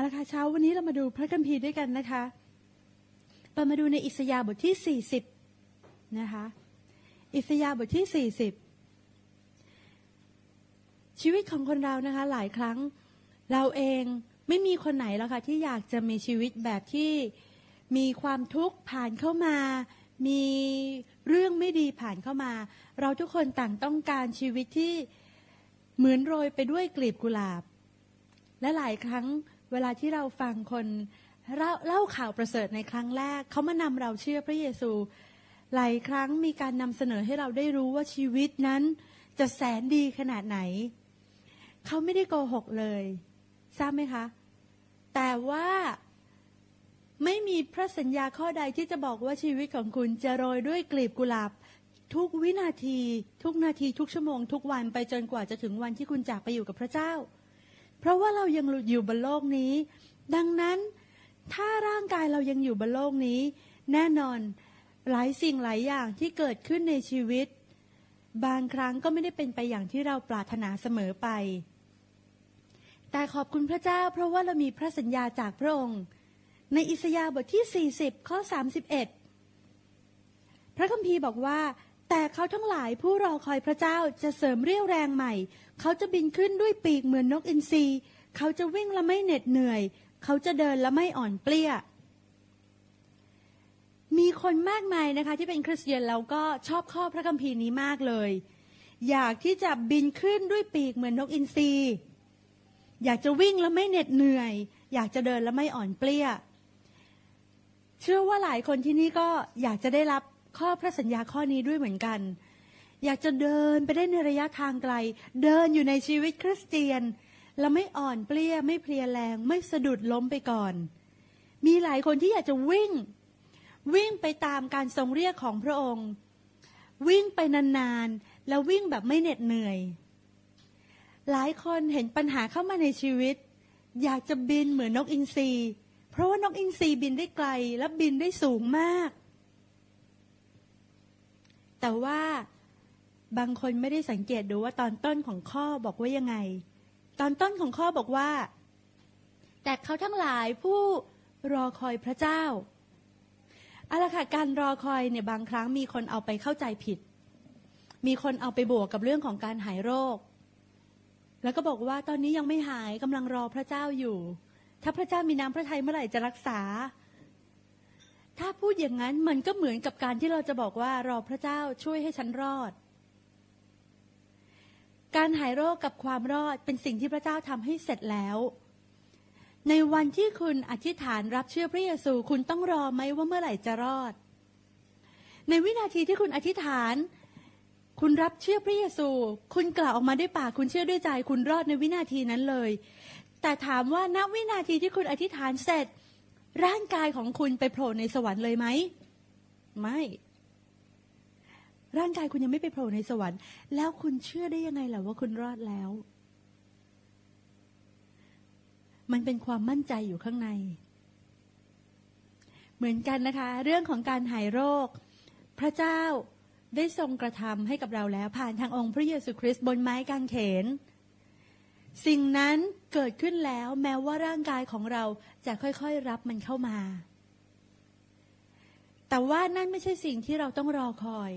เอาละค่ะเช้าวันนี้เรามาดูพระคัมภีร์ด้วยกันนะคะเรามาดูในอิสยาห์บทที่ 40 นะคะ อิสยาห์บทที่ 40 ชีวิตของคนเรานะคะ หลายครั้งเราเองไม่มีคนไหนแล้วค่ะที่อยากจะมีชีวิตแบบที่มีความทุกข์ผ่านเข้ามา มีเรื่องไม่ดีผ่านเข้ามา เราทุกคนต่างต้องการชีวิตที่เหมือนโรยไปด้วยกลีบกุหลาบ และหลายครั้ง เวลาที่เราฟังคนเล่าเล่าข่าวประเสริฐในครั้งแรก เขามานำเราเชื่อพระเยซู หลายครั้งมีการนำเสนอให้เราได้รู้ว่าชีวิตนั้นจะแสนดีขนาดไหน เขาไม่ได้โกหกเลย ทราบไหมคะ แต่ว่าไม่มีพระสัญญาข้อใดที่จะบอกว่าชีวิตของคุณจะโรยด้วยกลีบกุหลาบ ทุกวินาที ทุกนาทีทุกชั่วโมง ทุกวันไปจนกว่าจะถึงวันที่คุณจากไปอยู่กับพระเจ้า เพราะว่าเรายังอยู่บนโลกนี้ ดังนั้นถ้าร่างกายเรายังอยู่บนโลกนี้ แน่นอนหลายสิ่งหลายอย่างที่เกิดขึ้นในชีวิต บางครั้งก็ไม่ได้เป็นไปอย่างที่เราปรารถนาเสมอไป แต่ขอบคุณพระเจ้า เพราะว่าเรามีพระสัญญาจากพระองค์ ในอิสยาห์บทที่ 40 ข้อ 31 พระคัมภีร์บอกว่า แต่เขาทั้งหลายผู้รอคอยพระเจ้าจะเสริมเรี่ยวแรงใหม่ เขาจะบินขึ้นด้วยปีกเหมือนนกอินทรีเขาจะวิ่งและไม่เหน็ดเหนื่อย เขาจะเดินและไม่อ่อนเปลี้ย มีคนมากมายนะคะ ที่เป็นคริสเตียนแล้วก็ชอบข้อพระคัมภีร์นี้มากเลย อยากที่จะบินขึ้นด้วยปีกเหมือนนกอินทรีอยากจะวิ่งแล้วไม่เหน็ดเหนื่อย อยากจะเดินแล้วไม่อ่อนเปลี้ย เชื่อว่าหลายคนที่นี่ก็อยากจะได้รับ ข้อพระสัญญาข้อนี้ด้วยเหมือนกัน อยากจะเดินไปได้ในระยะทางไกล เดินอยู่ในชีวิตคริสเตียน แล้วไม่อ่อนเปลี้ยไม่เพลียแรง ไม่สะดุดล้มไปก่อน มีหลายคนที่อยากจะวิ่ง วิ่งไปตามการทรงเรียกของพระองค์ วิ่งไปนานๆ แล้ววิ่งแบบไม่เหน็ดเหนื่อย หลายคนเห็นปัญหาเข้ามาในชีวิต อยากจะบินเหมือนนกอินทรีเพราะว่านกอินทรีบินได้ไกลและบินได้สูงมาก แต่ว่าบางคนไม่ได้สังเกตดูว่าตอนต้นของข้อบอกว่ายังไง ตอนต้นของข้อบอกว่า แต่เขาทั้งหลายผู้รอคอยพระเจ้าเอาละค่ะการรอคอยเนี่ยบางครั้งมีคนเอาไปเข้าใจผิด มีคนเอาไปบวกกับเรื่องของการหายโรค แล้วก็บอกว่าตอนนี้ยังไม่หายกำลังรอพระเจ้าอยู่ ถ้าพระเจ้ามีน้ำพระทัยเมื่อไหร่จะรักษา ถ้าพูดอย่างนั้นมันก็เหมือนกับการที่เราจะบอกว่ารอพระเจ้าช่วยให้ฉันรอด การหายโรคกับความรอดเป็นสิ่งที่พระเจ้าทำให้เสร็จแล้ว ในวันที่คุณอธิษฐานรับเชื่อพระเยซูคุณต้องรอไหมว่าเมื่อไหร่จะรอด ในวินาทีที่คุณอธิษฐาน คุณรับเชื่อพระเยซู คุณกล่าวออกมาด้วยปากคุณเชื่อด้วยใจ คุณรอดในวินาทีนั้นเลย แต่ถามว่าณวินาทีที่คุณอธิษฐานเสร็จ ร่างกายของคุณไปโผล่ในสวรรค์เลยไหม ไม่ ร่างกายคุณยังไม่ไปโผล่ในสวรรค์ แล้วคุณเชื่อได้ยังไงล่ะว่าคุณรอดแล้ว มันเป็นความมั่นใจอยู่ข้างใน เหมือนกันนะคะ เรื่องของการหายโรค พระเจ้าได้ทรงกระทำให้กับเราแล้ว ผ่านทางองค์พระเยซูคริสต์บนไม้กางเขน สิ่งนั้นเกิดขึ้นแล้วแม้ว่าร่างกายของเราจะค่อยๆรับมันเข้ามา แต่ว่านั่นไม่ใช่สิ่งที่เราต้องรอคอย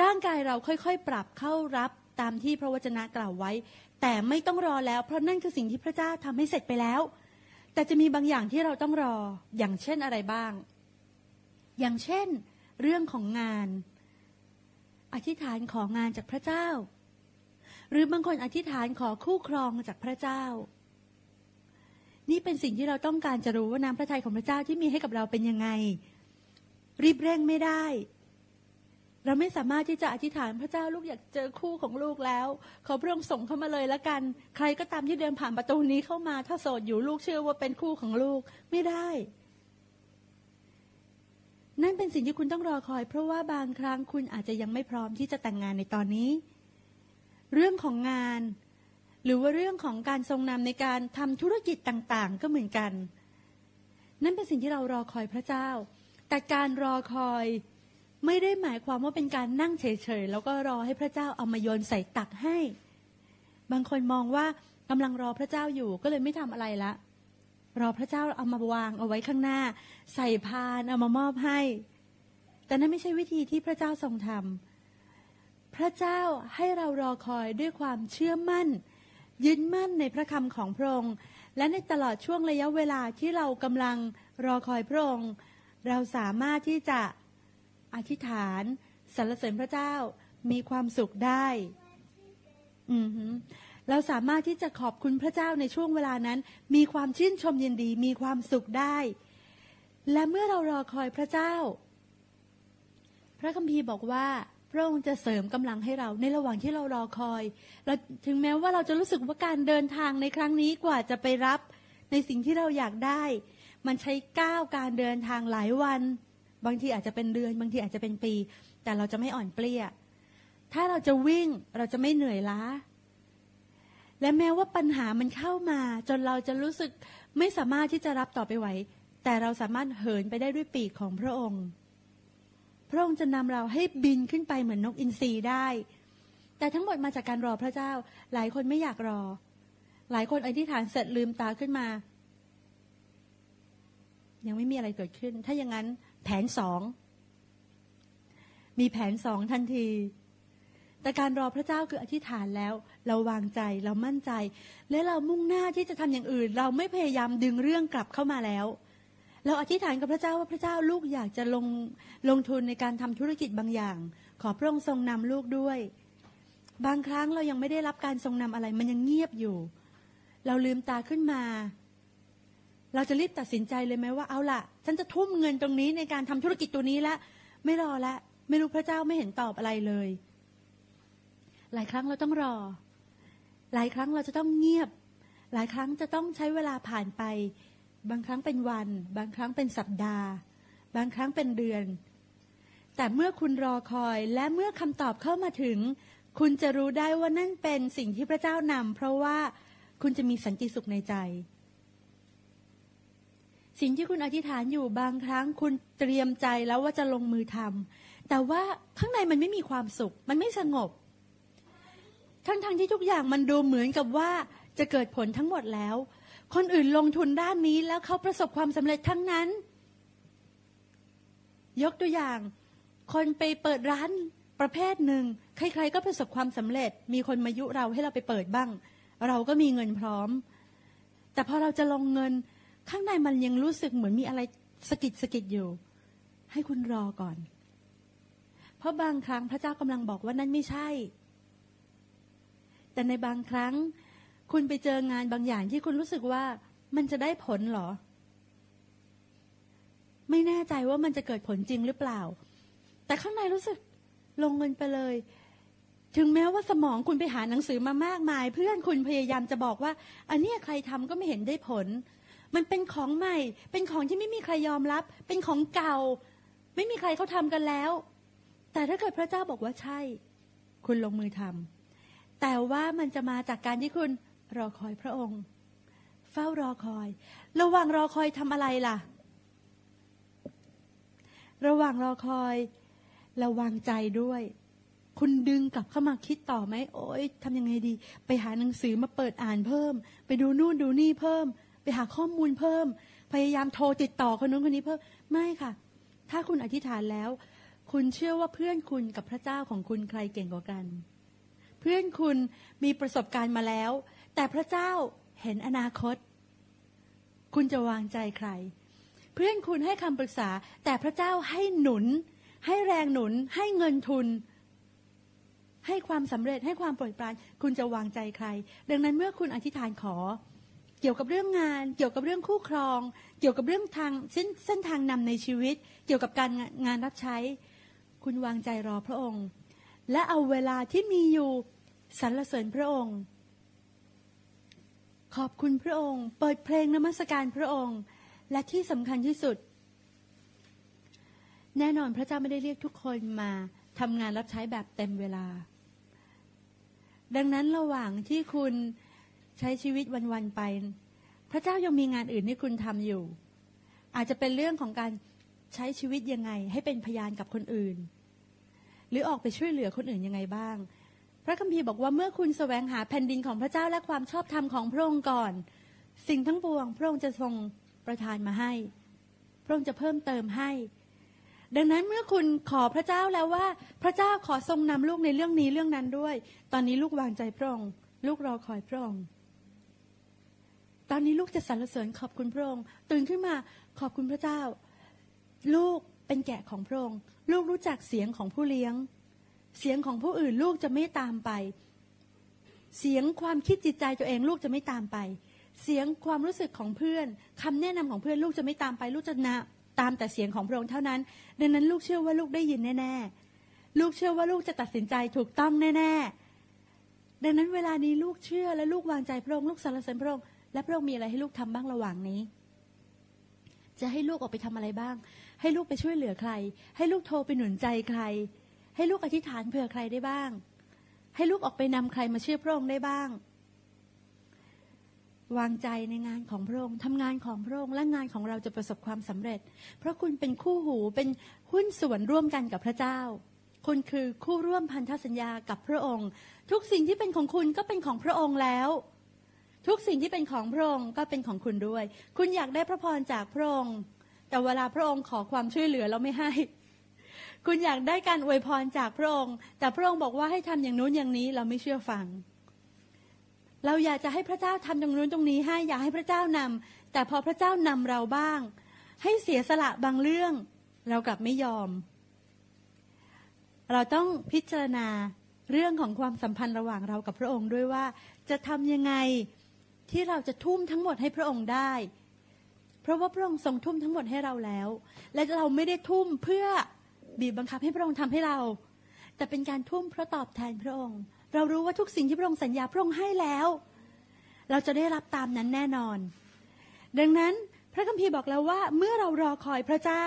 ร่างกายเราค่อยๆ ปรับเข้ารับตามที่พระวจนะกล่าวไว้ แต่ไม่ต้องรอแล้ว เพราะนั่นคือสิ่งที่พระเจ้าทำให้เสร็จไปแล้ว แต่จะมีบางอย่างที่เราต้องรออย่างเช่นอะไรบ้าง อย่างเช่น เรื่องของงาน อธิษฐานของงานจากพระเจ้า หรือบางคนอธิษฐานขอคู่ครองจากพระเจ้า นี่เป็นสิ่งที่เราต้องการจะรู้ว่าน้ำพระทัยของพระเจ้าที่มีให้กับเราเป็นยังไง รีบเร่งไม่ได้ เราไม่สามารถที่จะอธิษฐานพระเจ้าลูกอยากเจอคู่ของลูกแล้ว ขอพระองค์ส่งเข้ามาเลยละกัน ใครก็ตามที่เดินผ่านประตูนี้เข้ามา ถ้าโสดอยู่ลูกเชื่อว่าเป็นคู่ของลูกไม่ได้นั่นเป็นสิ่งที่คุณต้องรอคอย เพราะว่าบางครั้งคุณอาจจะยังไม่พร้อมที่จะแต่งงานในตอนนี้ เรื่องของงาน หรือว่าเรื่องของการทรงนำในการทำธุรกิจต่างๆ ก็เหมือนกัน นั่นเป็นสิ่งที่เรารอคอยพระเจ้า แต่การรอคอยไม่ได้หมายความว่าเป็นการนั่งเฉยๆ แล้วก็รอให้พระเจ้าเอามาโยนใส่ตักให้ บางคนมองว่ากำลังรอพระเจ้าอยู่ก็เลยไม่ทำอะไรละ รอพระเจ้าเอามาวางเอาไว้ข้างหน้า ใส่พานเอามามอบให้ แต่นั่นไม่ใช่วิธีที่พระเจ้าทรงทำ พระเจ้าให้เรารอคอยด้วยความเชื่อมั่น ยึดมั่นในพระคำของพระองค์ และในตลอดช่วงระยะเวลาที่เรากำลังรอคอยพระองค์ เราสามารถที่จะอธิษฐานสรรเสริญพระเจ้ามีความสุขได้อือหือเราสามารถที่จะขอบคุณพระเจ้าในช่วงเวลานั้น มีความชื่นชมยินดีมีความสุขได้ และเมื่อเรารอคอยพระเจ้า พระคัมภีร์บอกว่า ระองค์จะเสริมกำลังให้เราในระหว่างที่เรารอคอยเราถึงแม้ว่าเราจะรู้สึกว่าการเดินทางในครั้งนี้กว่าจะไปรับ ในสิ่งที่เราอยากได้ มันใช้ก้าวการเดินทางหลายวัน บางทีอาจจะเป็นเดือน บางทีอาจจะเป็นปี แต่เราจะไม่อ่อนเปลี้ยถ้าเราจะวิ่งเราจะไม่เหนื่อยล้า และแม้ว่าปัญหามันเข้ามา จนเราจะรู้สึกไม่สามารถที่จะรับต่อไปไหว แต่เราสามารถเหินไปได้ด้วยปีกของพระองค์ ระองค์จะนำเราให้บินขึ้นไปเหมือนนกอินทรีได้ แต่ทั้งหมดมาจากการรอพระเจ้า หลายคนไม่อยากรอ หลายคนอธิษฐานเสร็จลืมตาขึ้นมา ยังไม่มีอะไรเกิดขึ้น ถ้าอย่างนั้นแผนสองมีแผนสองทันที แต่การรอพระเจ้าคืออธิษฐานแล้ว เราวางใจเรามั่นใจ และเรามุ่งหน้าที่จะทำอย่างอื่น เราไม่พยายามดึงเรื่องกลับเข้ามาแล้ว เราอธิษฐานกับพระเจ้าว่าพระเจ้าลูกอยากจะลงลงทุนในการทำธุรกิจบางอย่าง ขอพระองค์ทรงนำลูกด้วย บางครั้งเรายังไม่ได้รับการทรงนำอะไร มันยังเงียบอยู่ เราลืมตาขึ้นมา เราจะรีบตัดสินใจเลยไหมว่าเอาล่ะ ฉันจะทุ่มเงินตรงนี้ในการทำธุรกิจตัวนี้ละไม่รอละไม่รู้พระเจ้าไม่เห็นตอบอะไรเลย หลายครั้งเราต้องรอ หลายครั้งเราจะต้องเงียบ หลายครั้งจะต้องใช้เวลาผ่านไป บางครั้งเป็นวัน บางครั้งเป็นสัปดาห์ บางครั้งเป็นเดือน แต่เมื่อคุณรอคอยและเมื่อคำตอบเข้ามาถึง คุณจะรู้ได้ว่านั่นเป็นสิ่งที่พระเจ้านำเพราะว่าคุณจะมีสันติสุขในใจ สิ่งที่คุณอธิษฐานอยู่บางครั้งคุณเตรียมใจแล้วว่าจะลงมือทำแต่ว่าข้างในมันไม่มีความสุข มันไม่สงบ ทั้งทงที่ทุกอย่างมันดูเหมือนกับว่าจะเกิดผลทั้งหมดแล้ว คนอื่นลงทุนด้านนี้แล้วเขาประสบความสำเร็จทั้งนั้น ยกตัวอย่าง คนไปเปิดร้านประเภทหนึ่งใครๆก็ประสบความสำเร็จ มีคนมายุเราให้เราไปเปิดบ้าง เราก็มีเงินพร้อม แต่พอเราจะลงเงิน ข้างในมันยังรู้สึกเหมือนมีอะไรสะกิดสะกิดอยู่ ให้คุณรอก่อน เพราะบางครั้งพระเจ้ากำลังบอกว่านั่นไม่ใช่ แต่ในบางครั้ง คุณไปเจองานบางอย่างที่คุณรู้สึกว่ามันจะได้ผลหรอ ไม่แน่ใจว่ามันจะเกิดผลจริงหรือเปล่า แต่ข้างในรู้สึกลงเงินไปเลย ถึงแม้ว่าสมองคุณไปหาหนังสือมามากมาย เพื่อนคุณพยายามจะบอกว่า อันนี้ใครทำก็ไม่เห็นได้ผล มันเป็นของใหม่ เป็นของที่ไม่มีใครยอมรับ เป็นของเก่า ไม่มีใครเขาทำกันแล้ว แต่ถ้าเกิดพระเจ้าบอกว่าใช่ คุณลงมือทำแต่ว่ามันจะมาจากการที่คุณ รอคอยพระองค์ เฝ้ารอคอย ระหว่างรอคอยทำอะไรล่ะ ระหว่างรอคอย ระวังใจด้วย คุณดึงกลับเข้ามาคิดต่อไหมโอ๊ยทำยังไงดี ไปหาหนังสือมาเปิดอ่านเพิ่ม ไปดูนู่นดูนี่เพิ่ม ไปหาข้อมูลเพิ่ม พยายามโทรติดต่อคนนู้นคนนี้เพิ่มไม่ค่ะ ถ้าคุณอธิษฐานแล้ว คุณเชื่อว่าเพื่อนคุณกับพระเจ้าของคุณใครเก่งกว่ากัน เพื่อนคุณมีประสบการณ์มาแล้ว แต่พระเจ้าเห็นอนาคต คุณจะวางใจใคร เพื่อนคุณให้คำปรึกษา แต่พระเจ้าให้หนุน ให้แรงหนุน ให้เงินทุน ให้ความสำเร็จให้ความโปรดปราน คุณจะวางใจใคร ดังนั้นเมื่อคุณอธิษฐานขอ เกี่ยวกับเรื่องงาน เกี่ยวกับเรื่องคู่ครอง เกี่ยวกับเรื่องทางเส้นเส้นทางนำในชีวิต เกี่ยวกับการงานงานรับใช้ คุณวางใจรอพระองค์ และเอาเวลาที่มีอยู่สรรเสริญพระองค์ ขอบคุณพระองค์ เปิดเพลงนมัสการพระองค์ และที่สำคัญที่สุด แน่นอนพระเจ้าไม่ได้เรียกทุกคนมาทำงานรับใช้แบบเต็มเวลา ดังนั้นระหว่างที่คุณใช้ชีวิตวันๆไป พระเจ้ายังมีงานอื่นให้คุณทำอยู่ อาจจะเป็นเรื่องของการใช้ชีวิตยังไง ให้เป็นพยานกับคนอื่น หรือออกไปช่วยเหลือคนอื่นยังไงบ้าง พระคัมภีร์บอกว่าเมื่อคุณแสวงหาแผ่นดินของพระเจ้าและความชอบธรรมของพระองค์ก่อน สิ่งทั้งปวง พระองค์จะทรงประทานมาให้ พระองค์จะเพิ่มเติมให้ ดังนั้นเมื่อคุณขอพระเจ้าแล้วว่า พระเจ้าขอทรงนำลูกในเรื่องนี้เรื่องนั้นด้วย ตอนนี้ลูกวางใจพระองค์ลูกรอคอยพระองค์ตอนนี้ลูกจะสรรเสริญขอบคุณพระองค์ตื่นขึ้นมาขอบคุณพระเจ้า ลูกเป็นแกะของพระองค์ลูกรู้จักเสียงของผู้เลี้ยง เสียงของผู้อื่นลูกจะไม่ตามไป เสียงความคิดจิตใจตัวเองลูกจะไม่ตามไป เสียงความรู้สึกของเพื่อนคำแนะนำของเพื่อนลูกจะไม่ตามไป ลูกจะนะตามแต่เสียงของพระองค์เท่านั้น ดังนั้นลูกเชื่อว่าลูกได้ยินแน่ๆ ลูกเชื่อว่าลูกจะตัดสินใจถูกต้องแน่ๆ ดังนั้นเวลานี้ลูกเชื่อและลูกวางใจพระองค์ลูกสรรเสริญพระองค์และพระองค์มีอะไรให้ลูกทำบ้างระหว่างนี้ จะให้ลูกออกไปทำอะไรบ้าง ให้ลูกไปช่วยเหลือใคร ให้ลูกโทรไปหนุนใจใคร ให้ลูกอธิษฐานเผื่อใครได้บ้าง ให้ลูกออกไปนำใครมาเชื่อพระองค์ได้บ้าง วางใจในงานของพระองค์ทำงานของพระองค์และงานของเราจะประสบความสำเร็จ เพราะคุณเป็นคู่หูเป็นหุ้นส่วนร่วมกันกับพระเจ้า คุณคือคู่ร่วมพันธสัญญากับพระองค์ ทุกสิ่งที่เป็นของคุณก็เป็นของพระองค์แล้วทุกสิ่งที่เป็นของพระองค์ก็เป็นของคุณด้วย คุณอยากได้พระพรจากพระองค์ แต่เวลาพระองค์ขอความช่วยเหลือเราไม่ให้ คุณอยากได้การอวยพรจากพระองค์ แต่พระองค์บอกว่าให้ทำอย่างนู้นอย่างนี้เราไม่เชื่อฟัง เราอยากจะให้พระเจ้าทำตรงนู้นตรงนี้ให้อยากให้พระเจ้านำแต่พอพระเจ้านำเราบ้าง ให้เสียสละบางเรื่อง เรากลับไม่ยอม เราต้องพิจารณาเรื่องของความสัมพันธ์ระหว่างเรากับพระองค์ด้วยว่า จะทำยังไงที่เราจะทุ่มทั้งหมดให้พระองค์ได้ เพราะว่าพระองค์ทรงทุ่มทั้งหมดให้เราแล้ว และเราไม่ได้ทุ่มเพื่อ บีบบังคับให้พระองค์ทำให้เรา แต่เป็นการทุ่มเพราะตอบแทนพระองค์ เรารู้ว่าทุกสิ่งที่พระองค์สัญญาพระองค์ให้แล้ว เราจะได้รับตามนั้นแน่นอน ดังนั้นพระคัมภีร์บอกแล้วว่า เมื่อเรารอคอยพระเจ้า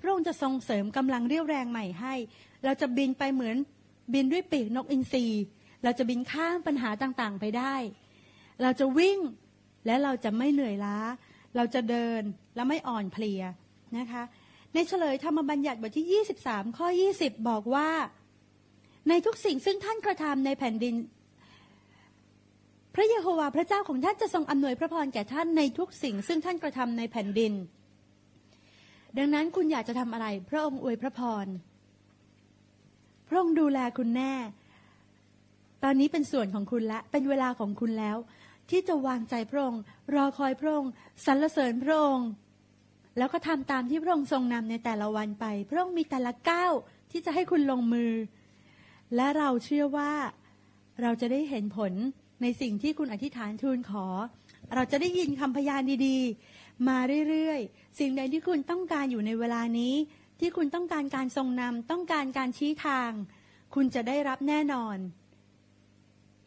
พระองค์จะทรงเสริมกำลังเรี่ยวแรงใหม่ให้ เราจะบินไปเหมือนบินด้วยปีกนกอินทรีเราจะบินข้ามปัญหาต่างๆไปได้ เราจะวิ่งและเราจะไม่เหนื่อยล้า เราจะเดินและไม่อ่อนเพลียนะคะ ในเฉลยธรรมบัญญัติบทที่ 23 ข้อ 20 บอกว่า ในทุกสิ่งซึ่งท่านกระทำในแผ่นดิน พระเยโฮวาห์พระเจ้าของท่านจะทรงอำนวยพระพรแก่ท่านในทุกสิ่งซึ่งท่านกระทำในแผ่นดิน ดังนั้นคุณอยากจะทำอะไร พระองค์อวยพระพร พระองค์ดูแลคุณแน่ ตอนนี้เป็นส่วนของคุณและเป็นเวลาของคุณแล้ว ที่จะวางใจพระองค์ รอคอยพระองค์สรรเสริญพระองค์ แล้วก็ทำตามที่พระองค์ทรงนำในแต่ละวันไป พระองค์มีแต่ละก้าวที่จะให้คุณลงมือ และเราเชื่อว่าเราจะได้เห็นผลในสิ่งที่คุณอธิษฐานทูลขอ เราจะได้ยินคำพยานดีๆ มาเรื่อยๆ สิ่งใดที่คุณต้องการอยู่ในเวลานี้ ที่คุณต้องการการทรงนำต้องการการชี้ทาง คุณจะได้รับแน่นอน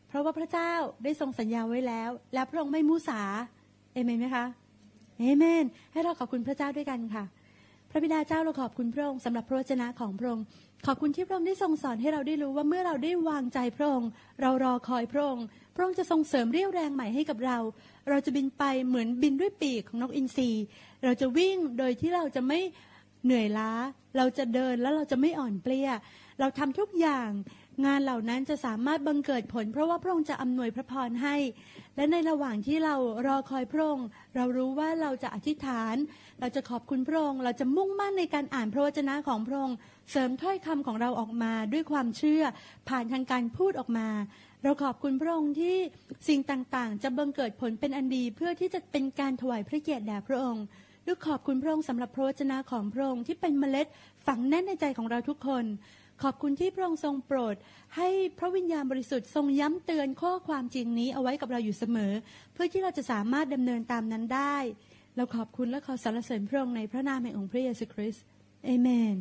เพราะว่าพระเจ้าได้ทรงสัญญาไว้แล้ว และพระองค์ไม่มุสา เอเมนไหมคะ เอเมน ให้เราขอบคุณพระเจ้าด้วยกันค่ะ พระบิดาเจ้าเราขอบคุณพระองค์สำหรับพระวจนะของพระองค์ ขอบคุณที่พระองค์ได้ทรงสอนให้เราได้รู้ว่าเมื่อเราได้วางใจพระองค์ เรารอคอยพระองค์ พระองค์จะทรงเสริมเรี่ยวแรงใหม่ให้กับเรา เราจะบินไปเหมือนบินด้วยปีกของนกอินทรีเราจะวิ่งโดยที่เราจะไม่เหนื่อยล้า เราจะเดินแล้วเราจะไม่อ่อนเปลี้ย เราทำทุกอย่าง งานเหล่านั้นจะสามารถบังเกิดผล เพราะว่าพระองค์จะอำนวยพระพรให้ และในระหว่างที่เรารอคอยพระองค์เรารู้ว่าเราจะอธิษฐาน เราจะขอบคุณพระองค์เราจะมุ่งมั่นในการอ่านพระวจนะของพระองค์เสริมถ้อยคำของเราออกมาด้วยความเชื่อ ผ่านทางการพูดออกมา เราขอบคุณพระองค์ที่สิ่งต่างๆ จะบังเกิดผลเป็นอันดีเพื่อที่จะเป็นการถวายพระเกียรติแด่พระองค์ลูกขอบคุณพระองค์สำหรับพระวจนะของพระองค์ที่เป็นเมล็ดฝังแน่นในใจของเราทุกคน ขอบคุณที่พระองค์ทรงโปรด ให้พระวิญญาณบริสุทธิ์ทรงย้ำเตือนข้อความจริงนี้เอาไว้กับเราอยู่เสมอ เพื่อที่เราจะสามารถดำเนินตามนั้นได้ เราขอบคุณและขอสรรเสริญพระองค์ในพระนามแห่งองค์พระเยซูคริสต์เอเมน